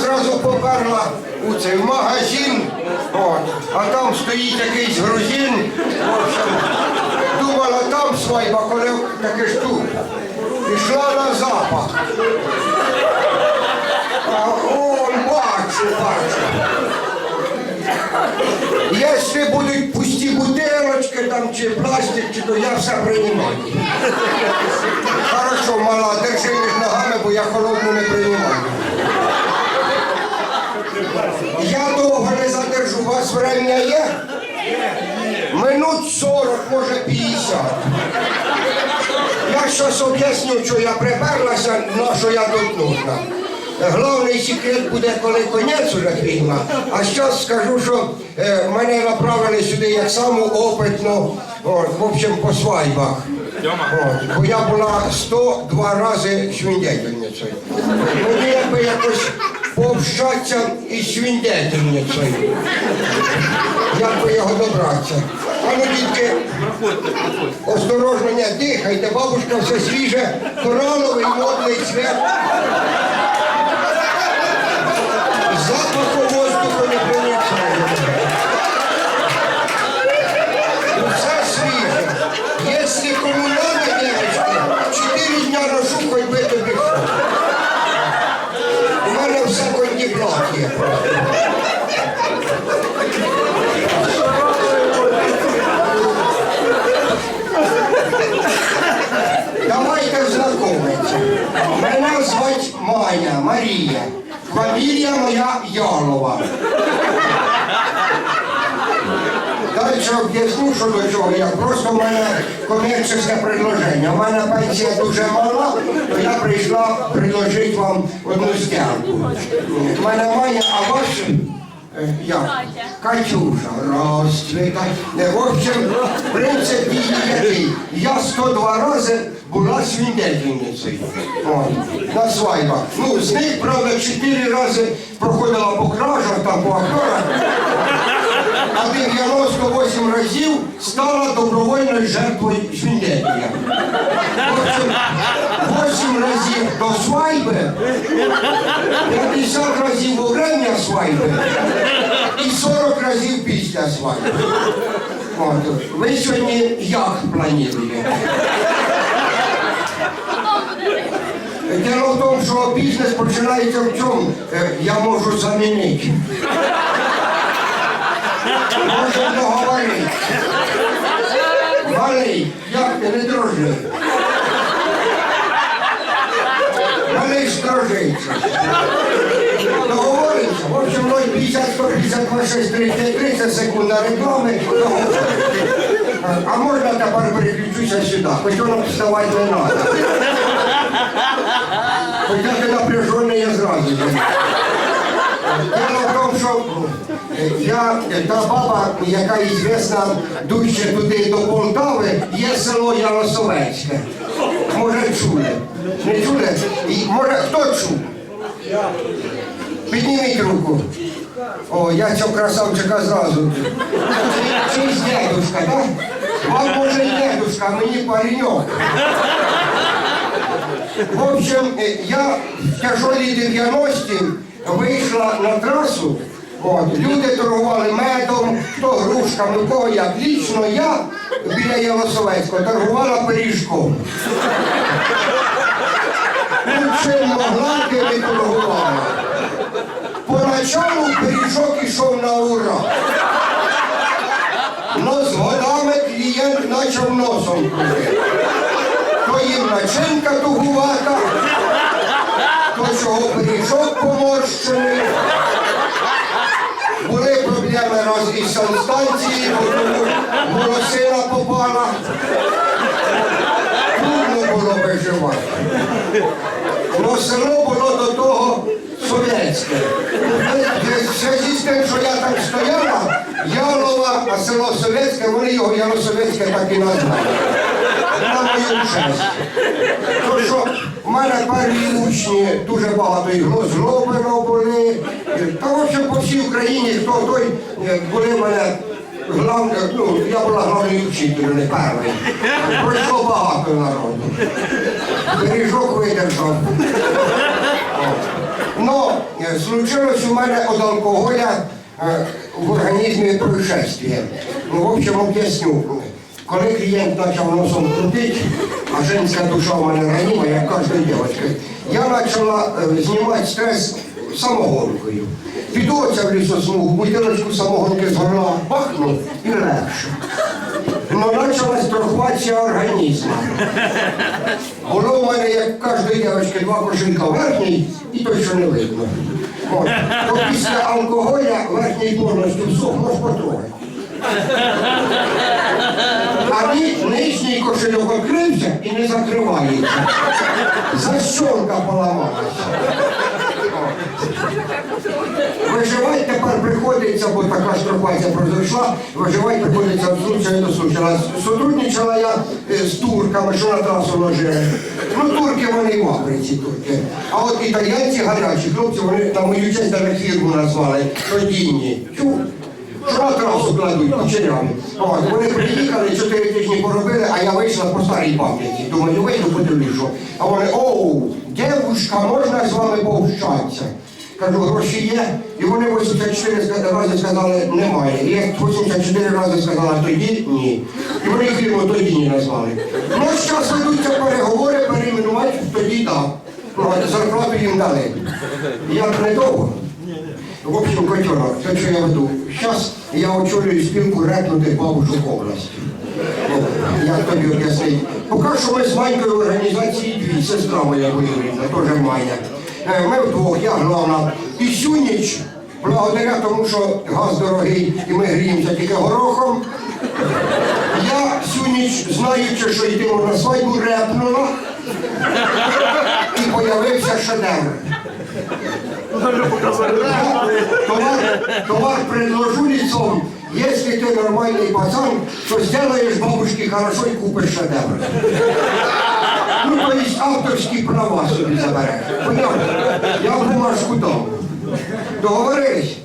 зразу поперла у цей магазин, от, а там стоїть якийсь грузин. В общем, думала, там свайба, коли таке ж тут. Пішла на запах. А он бачу, бачу. Якщо будуть пусті бутилочки там чи пластик, чи то я все приймаю. Хорошо, мала, держи між ногами, бо я холодну не приймаю. Я довго не задержу, у вас время є? Минут 40, може 50. Я щось об'ясню, що я приперлася, на що я тут нужна. Головний секрет буде, коли конець уже фільму. А зараз скажу, що е, мене направили сюди як саму опитну, от, в общем, по свайбах. От, бо я була 102 рази свіндетельницею. Мені якби якось пообщатися мені цей. Як би його добратися? А ну, дітки, осторожно, не дихайте, бабушка все свіже, кораловий модний цвет. Запаху воздуху не проникає. Все свіже. Якщо кому надо, девочки, чотири дня ношу, хоч би тобі що. У мене все кондиплат є. Давайте знайомитися. Мене звуть Маня, Марія. Фамілія моя Ялова. Далі об'ясню, що до чого. Я просто в мене комерційне предложення. У мене пенсія дуже мала, то я прийшла предложити вам одну стянку. У мене Маня, а ваш е, як? Катюша, розцвіта. В общем, принцип її який. Я 102 рази була свідетельницею. От, на свайбах. Ну, з них, правда, 4 рази проходила по кражах, там по акторах а 98 разів стала добровольною жертвою. В 8 разів до свайби, 50 разів во время свайби і 40 разів після свайби. От. Ви сьогодні як плануєте? Діло в тому, що бізнес починається в чому? Е, Я можу замінити. Можемо договоритися. Валий, як ти не дружи. Валий ж дружиться. Договоримося. В общем, 050, 150, 26, 30, 30 секунд реклами. Договоримося. А можна тепер переключуся сюди? Хоч воно вставати не треба. Хоча ти напряжений, я зразу. Дело в тому, що я, та баба, яка ізвісна дужче туди до Полтави, є село Яросовецьке. Може чули? Не чули? І, може хто чув? Підніміть руку. О, я цього красавчика зразу. Чийсь дедушка, так? Вам може дедушка, а мені пареньок. В общем, е, я в тяжолі 90-ті вийшла на трасу. От, люди торгували медом, хто грушками, у кого як. Лічно я біля Єлосовецького торгувала пиріжком. Ну, чим могла, тим і торгувала. Поначалу пиріжок ішов на ура. Но з годами клієнт почав носом крутити. То їм начинка тугувата, то чого пиріжок поморщений. Проблеми із санстанції, тому попала. Трудно було виживати. Но село було до того совєтське. В зв'язку з тим, що я там стояла, Ялова, а село Совєтське, вони його Яросовєтське так і назвали. На мою честь. То що в мене перві учні дуже багато і зроблено були. Та в общем по всій Україні, хто той е, були в мене главне, ну, я була главною вчителю, не першою. Пройшло багато народу. Пиріжок видержав. Ну, случилось у мене від алкоголя е, в організмі происшествие. Ну, в общем, об'ясню. Коли клієнт почав носом крутити, а женська душа у мене раніма, як кожна дівчинка, я почала знімати стрес самогонкою. Піду оце в лісосмугу, бутилочку самогонки з горла бахну і легше. Ну, почалась трохвація організму. Було у мене, як кожної дівчинки, два кошелька верхній і той, що не видно. От. То після алкоголя верхній повністю всох можеш потрогати. А ні- нижній кошельок відкрився і не закривається. Защолка поламалася. Виживати тепер приходиться, бо така штрафація пройшла, виживати приходиться від случая до случая. Сотрудничала я е, з турками, що на трасу ложили. Ну, турки вони і мавриці турки. А от італійці гарячі, хлопці, вони на мою честь навіть фірму назвали Родінні. Що на трасу кладуть, кучеряві. От, вони приїхали, чотири тижні поробили, а я вийшла по старій пам'яті. Думаю, вийду подивлюсь, що. А вони, оу, дівушка, можна з вами повщатися? Кажу, гроші є, і вони 84 рази сказали, немає. І я 84 рази сказала, тоді ні. І вони фірму тоді ні назвали. Ну, зараз ведуться переговори, перейменувати, тоді так. Ну, зарплату їм дали. Як недовго. В общем, котенок, те, що я веду. Зараз я очолюю спілку рекнутих бабушок області. Ну, Як тобі об'яснити? Поки що ми з Манькою організації дві, сестра моя воюрідна, теж Маня. Е, Ми вдвох, я главна. І всю ніч, благодаря тому, що газ дорогий і ми гріємося тільки горохом, я всю ніч, знаючи, що йдемо на свадьбу, репнула і появився шедевр. Товар, товар предложу лицом. Если ты нормальный пацан, то сделаешь бабушке хорошо и купишь шедевр. То есть права собі. Понятно? Я бумажку дам. Договорились?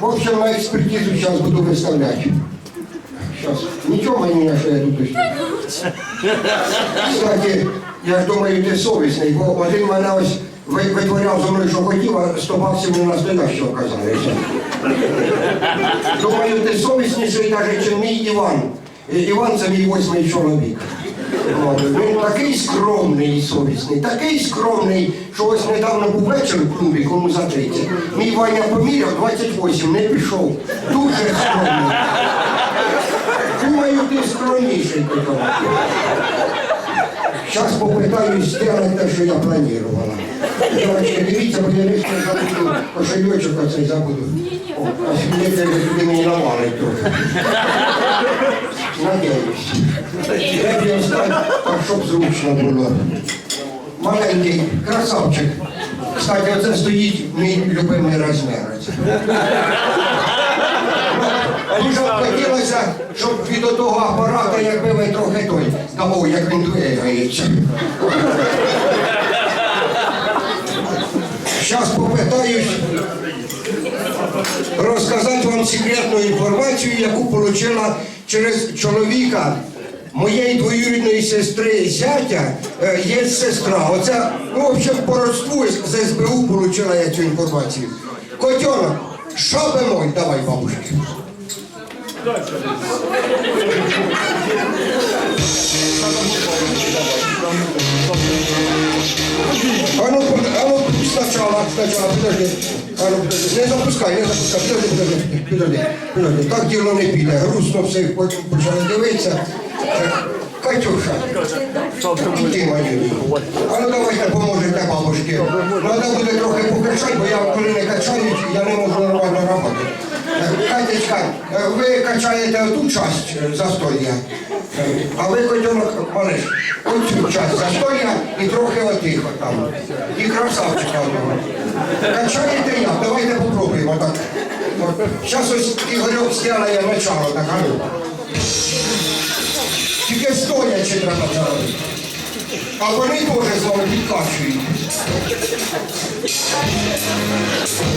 В общем, на експертизу сейчас буду выставлять. Сейчас. Нічого мені не що я тут ось. Кстати, я ж думаю, ти совісний, бо один мене ось витворяв зо мною, що хотів, а 100 баксів не настоящого оказалося. Думаю, ти совісніший навіть, ніж мій Іван. Іван це мій восьмий чоловік. Він такий скромний і совісний, такий скромний, що ось недавно був вечір в клубі, кому за 30. Мій Ваня поміряв 28, не пішов. Дуже скромний. Думаю, ти скромніший потім. Зараз попитаюсь зробити те, що я планувала. Дівчатки, дивіться, бо я лише не забуду кошельочок оцей забуду. О, а сьогодні ти туди мені навалить трохи. Надіюсь. Я б став, так, щоб зручно було. Маленький красавчик. Кстати, оце стоїть мій любимий розмір. Дуже б хотілося, щоб від того апарата, якби ви трохи той, дамо, як він двигається. Зараз попитаюсь розказати вам секретну інформацію, яку отримала через чоловіка моєї двоюрідної сестри зятя е, є сестра. Оце, ну, в общем, по родству з СБУ отримала я цю інформацію. Котенок, шаби мой, давай, бабушки. А ну, а ну, сначала, сначала, подожди. А ну, подожди, не запускай, не запускай, подожди, подожди, подожди, подожди. Так діло не піде. Грустно все потім почали дивитися. Катюша, іди мені. А ну давайте поможете бабушки. Треба буде трохи покачати, бо я коли не качаю, я не можу нормально працювати. Катечка, е, ви качаєте ту часть е, застолья, а ви котенок малиш, оцю часть застолья і трохи отих от там. І красавчика одного. Качаєте як? Давайте попробуємо так. Зараз ось Ігорьок зробить начало, так, а ну. Тільки стоячи треба це робити. А вони теж з вами підкачують.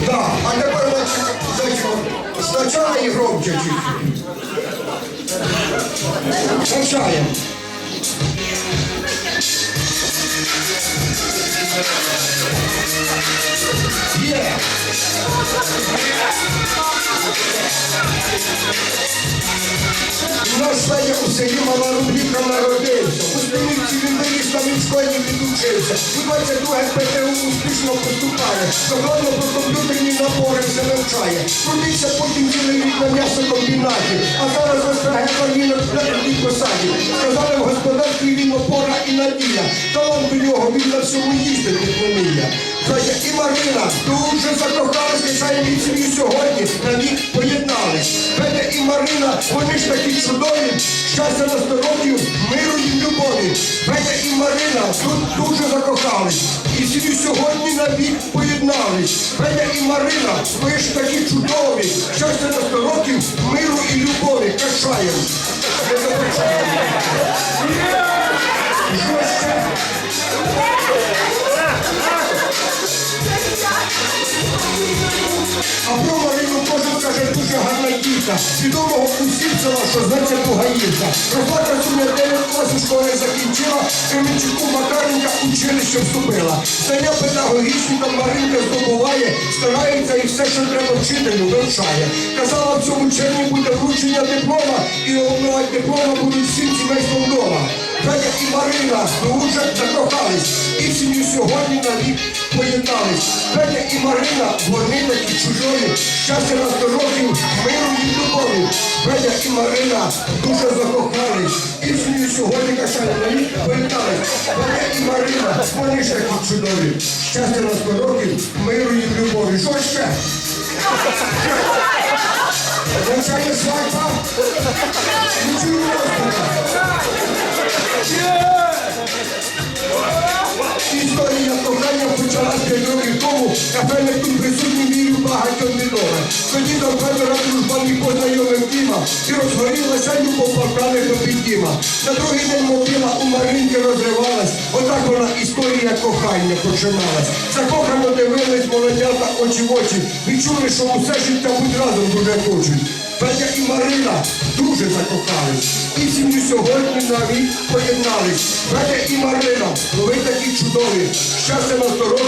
Да, а тепер спочатку і громче чуть-чуть. Навчаємо. Є. У нас Федя у селі Мала Рубліка народився. У Станівці він виріс там і в школі відучився. У 22 ПТУ успішно поступає. Законно про комп'ютерні набори все навчає. Трудився потім цілий рік на м'ясокомбінаті. А зараз Кармінок на такій посаді. Сказали в господарстві він опора і надія. Талант до нього він на всьому їздити вміє. Федя і Марина дуже закохались, нехай вічні сьогодні на вік поєднались. Федя і Марина, вони ж такі чудові, щастя на років, миру і любові. Федя і Марина тут дуже закохались. І сім'ю сьогодні на вік поєднались. Федя і Марина, ви ж такі чудові, щастя на років, миру і любові. Качаємо. А про Марину кожен каже дуже гарна дівка. Відомого усім села, що зветься Тугаївка. Росла красуня 9 класів школи закінчила, Кременчуку Макаренка училище вступила. Знання педагогічні там Маринка здобуває, старається і все, що треба вчителю, вивчає. Казала, в цьому червні буде вручення диплома, і обновати диплома будуть всім сімейством вдома. Федя і Марина дуже закохались, поєднались. Федя і Марина, вони такі чужої, щастя на сто років, миру і любові. Федя і Марина дуже закохались, і сьогодні кашані поєднались. Федя і Марина, вони ж такі чудові, щастя на сто років, миру і любові. Що ще? Навчання свадьба? Нічого не Історія кохання почалась 5 років тому, кафе тут присутні вірю багатьом відоме. Тоді до Федора дружбаний познайомив Діма і розгорілася любов павкали до піддіма. На другий день мобіла у Маринки розривалась, отак вона історія кохання починалась. Закохано дивились молодята очі в очі, відчули, що усе життя будь разом дуже хочуть. Федя і Марина дуже закохались. І сім'ю сьогодні навіть поєднались. Федя і Марина, ви такі чудові. Щастя на сто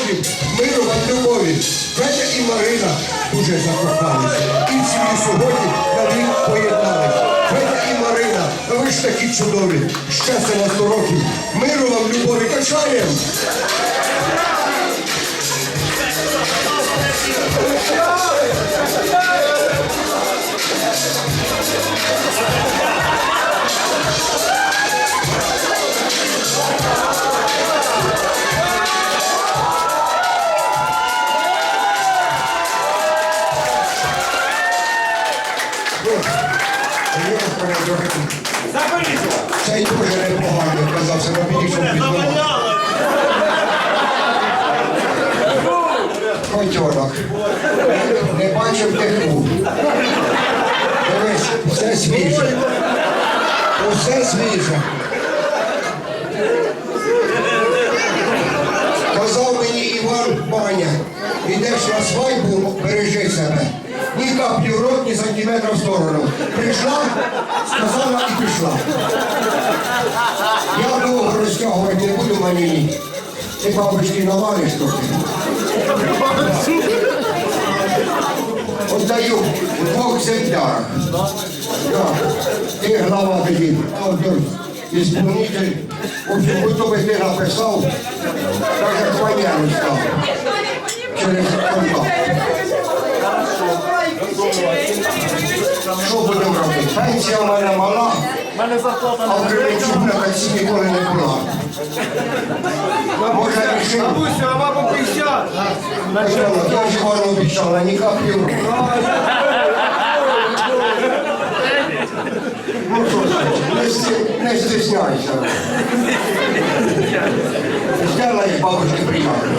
миру вам любові. Федя і Марина дуже закохались. І сім'ю сьогодні навіть поєднались. Федя і Марина, ви ж такі чудові. Щастя на сто миру вам любові. Качаємо! Заберіть його! Цей дуже непоганий, казав, себе підійшов під. Заваляли! Не бачив тиху. Дивись, все свіже. Усе свіже. Казав мені Іван Баня, ідеш на свадьбу, бережи себе. Ні каплі в рот, ні сантиметра в сторону. Прийшла, сказала і пішла. Я довго розтягувати не буду манілі. Ти бабочки навалиш трохи. Отдаю в двох землях. Ти глава тоді, ісполнитель. В общем, будь би ти написав, каже, хваняру став. Через контакт. Що будемо робити? Пенсія в мене мала, У а в Кременчук на таксі ніколи не була. Може, рішив? Бабуся, а бабу 50! Я ж Івану обіцяла, ні каплі. Ну що не стесняйся. Сделай бабушке приятно.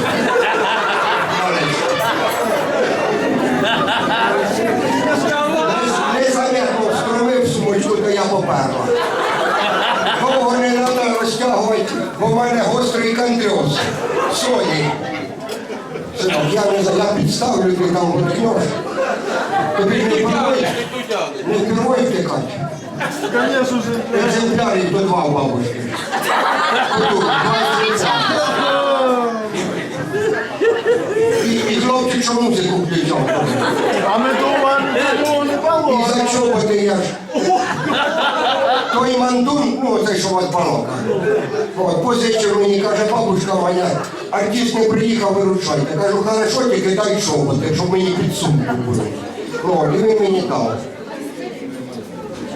Незаметно вскромив поперла. Довго не треба розтягувати, бо в мене гострий кандроз. Соні. Я я підставлю, ти там воткнеш. Тобі не впервой, не впервой втикати. Конечно же. Екземплярів до два у бабушки. І, хлопчик, що музику включав. А ми думаємо, не І було. за чоботи я ж. Той мандун, ну цей, що у вас балока. От, позичив мені, каже, бабушка моя, артист не приїхав, виручайте. Кажу, хорошо, тільки дай чоботи, щоб мені під сумку були. Ну, і він мені дав.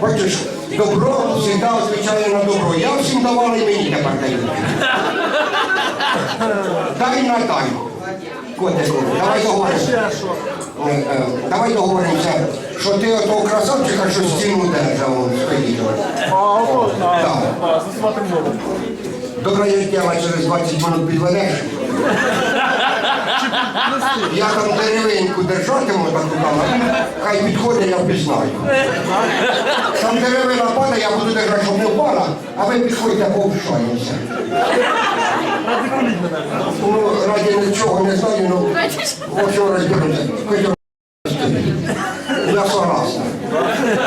Бачиш, добро завжди відповідає на добро. Я всім давав і мені тепер дають. Дай на дай. Котику, давай договоримося. Е, е, Давай договоримося, що ти отого красавчика, що стіну держав, стоїть. А, ото, а, Так. Добре, я тебе через 20 минут підведеш. Я там деревинку держатиму таку там, хай підходить, я впізнаю. Там деревина падає, я буду держати, щоб не впала, а ви підходьте, повшаємося. Ну, раді нічого не знаю, ну, ось що розберемося. Я согласна.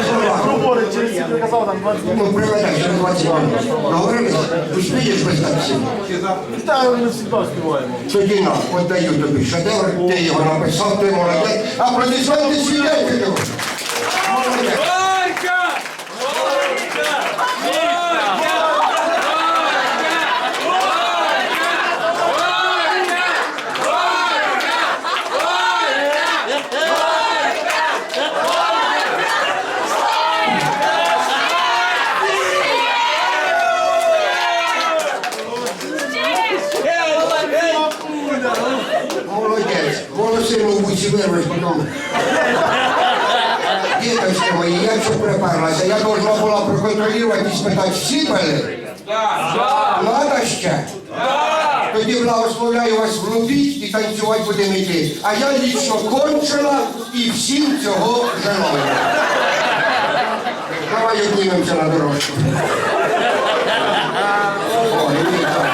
Согласна. Говорить, через ці приказав там 20 минут. Ну, приведай, через 20 минут. Договорились? Успієш без таксі? Та ми завжди співаємо. Тоді на, даю тобі шедевр, ти його написав, ти молодець. Аплодисменти свідайте його. Молодець. Горько! Молодець. Волосину в вуці вирвеш потім. Діточки мої, я що приперлася? Я должна була проконтролювати і спитати, всі пили? Надо ще? Тоді благословляю вас влюбіть і танцювати будемо йти. А я лічно кончила і всім цього желаю. Давай обнімемося на дорожку. Ой, Віка.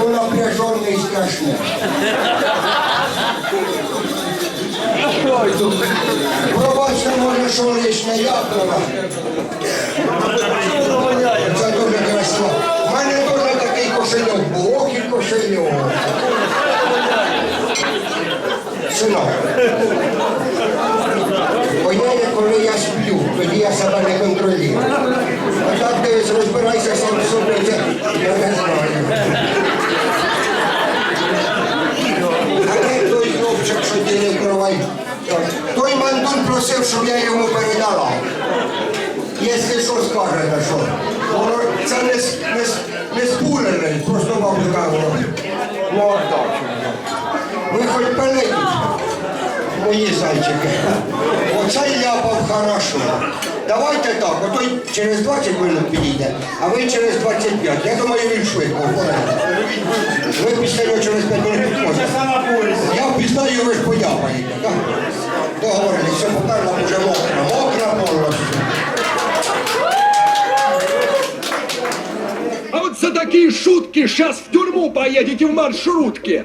Ну, напряженне і страшне. Пробачте, може, що лишня я права. Це дуже красиво. У мене теж такий кошельок був, ох і кошельок. Синок. Воняє, коли я сплю, тоді я себе не контролюю. А так дивись, розбирайся сам з собою, це я не знаю. А де той хлопчик, що ділив кровай? Той мандун просив, щоб я йому передала. Якщо що скажете, що? Воно це не, с- не, с- не спулений, просто бабука воно. Ну, отак. Пилить, мої зайчики. Оце ляпав хорошо. Давайте так, отой через 20 минут підійде, а ви через 25. Я думаю, він швидко. Ви після нього через 5 минут підходите. Я впізнаю, ви ж пояпаєте. так? Договорились, все поперла вже мокра, мокра повністю. А вот за такие шутки сейчас в тюрьму поедете в маршрутке.